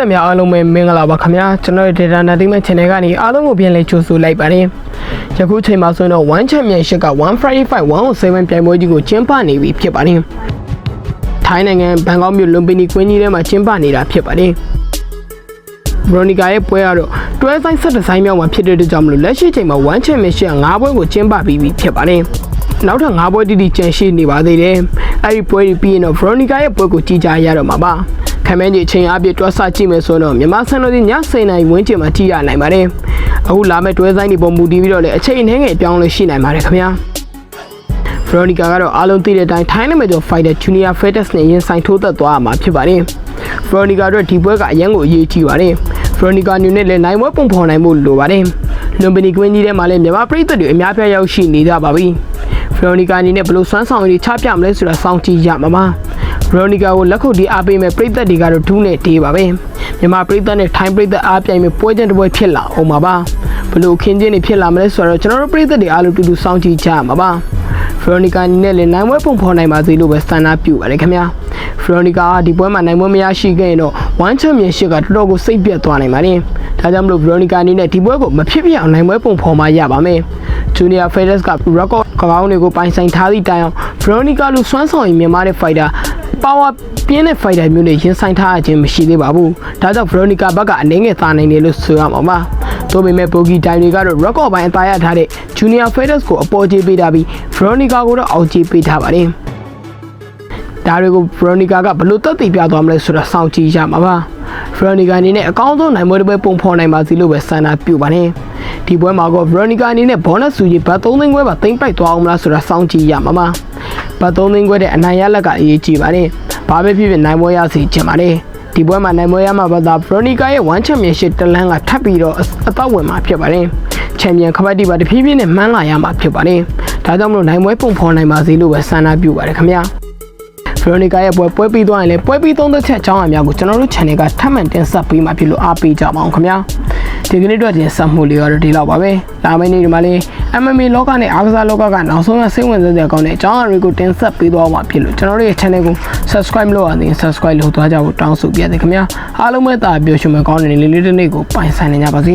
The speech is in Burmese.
သက်များအားလုံးပဲမင်္ဂလာပါခင်ဗျာကျွန်တော်ရဲ့ Data Entertainment Channel ကနေအားလုံးကိုပြန်လည်ကြိုဆိုလိုက်ပါတယ်ယခုချိန်မှာဆိုရင်တော့ One Championship က1 Friday Fight 107ပြိုင်ပွဲကြီးကိုကျင်းပနေပြီဖြစ်ပါတယ်ထိုင်းနိုင်ငံဘန်ကောက်မြို့လွန်ပီနီကွင်းကြီးထဲမှာကျင်းပနေတာဖြစ်ပါတယ်ဘရိုနီကာရဲ့ပွဲကတော့တွဲဆိုင်ဆက်တဆိုင်မြောက်မှာဖြစ်တဲ့အတွက်ကြောင့်မလို့လက်ရှိချိန်မှာ1 Championship 5ပွဲကိုကျင်းပပြီးပြီဖြစ်ပါတယ်နောက်ထပ်5ပွဲတိတိကျန်ရှိနေပါသေးတယ်အဲ့ဒီပွဲပြီးရင်တော့ Veronica ရဲ့ပွဲကိုကြည့်ကြရတော့မှာပါ ခမန်းကြီးအချိန်အပြည့်တွက်ဆကြည့်မယ်ဆိုတော့မြန်မာစံတော်စီည10:00နာရီဝန်းကျင်မှာကြည့်ရနိုင်ပါတယ်အခုလာမယ့်တွဲဆိုင်တွေပေါ်မူတည်ပြီးတော့လည်းအချိန်အနည်းငယ်ပြောင်းလဲရှိနိုင်ပါတယ်ခင်ဗျာ Veronica ကတော့အားလုံးသိတဲ့အတိုင်းထိုင်းနိုင်ငံကျော် Fighter Junior Fetus နဲ့ရင်ဆိုင်ထိုးသက်သွားရမှာဖြစ်ပါတယ်။ Veronica တို့ဒီပွဲကအရန်ကိုအရေးကြီးပါတယ်။ Veronica အနေနဲ့လည်းနိုင်ပွဲပုံဖော်နိုင်ဖို့လိုပါတယ်။လွန်ပီနီကွင်းကြီးထဲမှာလည်းမြန်မာပြည်သက်တွေအများပြားရောက်ရှိနေကြပါပြီ။ Veronica အနေနဲ့ဘယ်လိုစွမ်းဆောင်ရည်ချပြမလဲဆိုတာစောင့်ကြည့်ရမှာပါ။ Veronica ကိုလက်ခုပ်တီးအားပေးမဲ့ပြည်သက်တွေကတော့ဒူးနဲ့တေးပါပဲ။မြန်မာပြည်သက်နဲ့ထိုင်းပြည်သက်အားပြိုင်မဲ့ပွဲချင်းတစ်ပွဲဖြစ်လာအောင်ပါပါ။ဘယ်လိုအခင်းချင်းတွေဖြစ်လာမလဲဆိုတော့ကျွန်တော်တို့ပြည်သက်တွေအားလုံးတူတူစောင့်ကြည့်ကြရမှာပါ။ Veronica အနေနဲ့လည်းနိုင်ပွဲပုံဖော်နိုင်ပါစေလို့ပဲဆန္ဒပြုပါတယ်ခင်ဗျာ Veronica ကဒီပွဲမှာနိုင်ပွဲမရရှိခဲ့ရင်တော့ One Championship ကတော်တော်ကိုစိတ်ပြတ်သွားနိုင်ပါတယ်ဒါကြောင့်မလို့ Veronica အနေနဲ့ဒီပွဲကိုမဖြစ်ဖြစ်အောင်နိုင်ပွဲပုံဖော်မှရပါမယ် Junior Fighters က record ကောင်းတွေကိုပိုင်ဆိုင်ထားသည့်တိုင်အောင် Veronica လိုစွမ်းဆောင်ရည်မြန်မာတဲ့ fighter power ပြင်းတဲ့ fighter မျိုးနဲ့ရင်ဆိုင်ထားရခြင်းမရှိသေးပါဘူးဒါကြောင့် Veronica ဘက်ကအနေငယ်သားနိုင်တယ်လို့ဆိုရမှာပါတို့ပေမဲ့ Bogi တိုင်တွေကတော့ record ပိုင်းအသားရထားတဲ့ Junior Fighters ကိုအပေါ်ကျေးပေးထားပြီး Veronica ကိုတော့အောက်ကျေးပေးထားပါတယ်ဒါတွေကို Veronica ကဘယ်လိုသက်သေပြသွားမလဲဆိုတာစောင့်ကြည့်ရမှာပါ Veronica အနေနဲ့အကောင်းဆုံးနိုင်ပွဲတစ်ပွဲပုံဖော်နိုင်ပါစီလို့ပဲဆန္ဒပြုပါတယ်ဒီပွဲမှာတော့ Veronica အနေနဲ့ bonus စုကြီးဘတ်3သိန်းခွဲပါသိမ့်ပိုက်သွားအောင်မလားဆိုတာစောင့်ကြည့်ရမှာပါ ဘတ်3သိန်းခွဲတဲ့အနိုင်ရလက်ကအရေးကြီးပါတယ်ဘာပဲဖြစ်ဖြစ်နိုင်ပွဲရစီချင်ပါတယ်ဒီပွဲမှာနိုင်ပွဲရမှာပါသာ Veronica ရဲ့ One Championship တလန်းကထပ်ပြီးတော့အသက်ဝင်မှာဖြစ်ပါတယ်ချန်ပီယံကပတ်တီပါတဖြည်းဖြည်းနဲ့မှန်းလာရမှာဖြစ်ပါတယ်ဒါကြောင့်မလို့နိုင်ပွဲပုံဖော်နိုင်ပါစေလို့ပဲဆန္ဒပြုပါတယ်ခင်ဗျာ Veronica ရဲ့ပွဲပွဲပြီးသွားရင်လည်းပွဲပြီးသုံးသက်ချက်အကြောင်းအရာများကိုကျွန်တော်တို့ channel ကထပ်မံတင်ဆက်ပေးမှာဖြစ်လို့အားပေးကြပါအောင်ခင်ဗျာ ဒီကနေ့တော့တင်ဆက်မှုလေးကတော့ဒီလောက်ပါပဲလာမယ့်နေ့ဒီမှာလေး MMA လောကနဲ့အားကစားလောကကနောက်ဆုံးရစိတ်ဝင်စားစရာကောင်းတဲ့အကြောင်းအရာတွေကိုတင်ဆက်ပေးသွားမှာဖြစ်လို့ကျွန်တော်တို့ရဲ့ channel ကို subscribe လုပ်ရသေးရင် subscribe လုပ်သွားကြဖို့တောင်းဆိုပြရစေခင်ဗျာအားလုံးပဲတာပြောရှင်မကောင်းတဲ့နေ့လေးတစ်နေ့ကိုပိုင်ဆိုင်နေကြပါစေ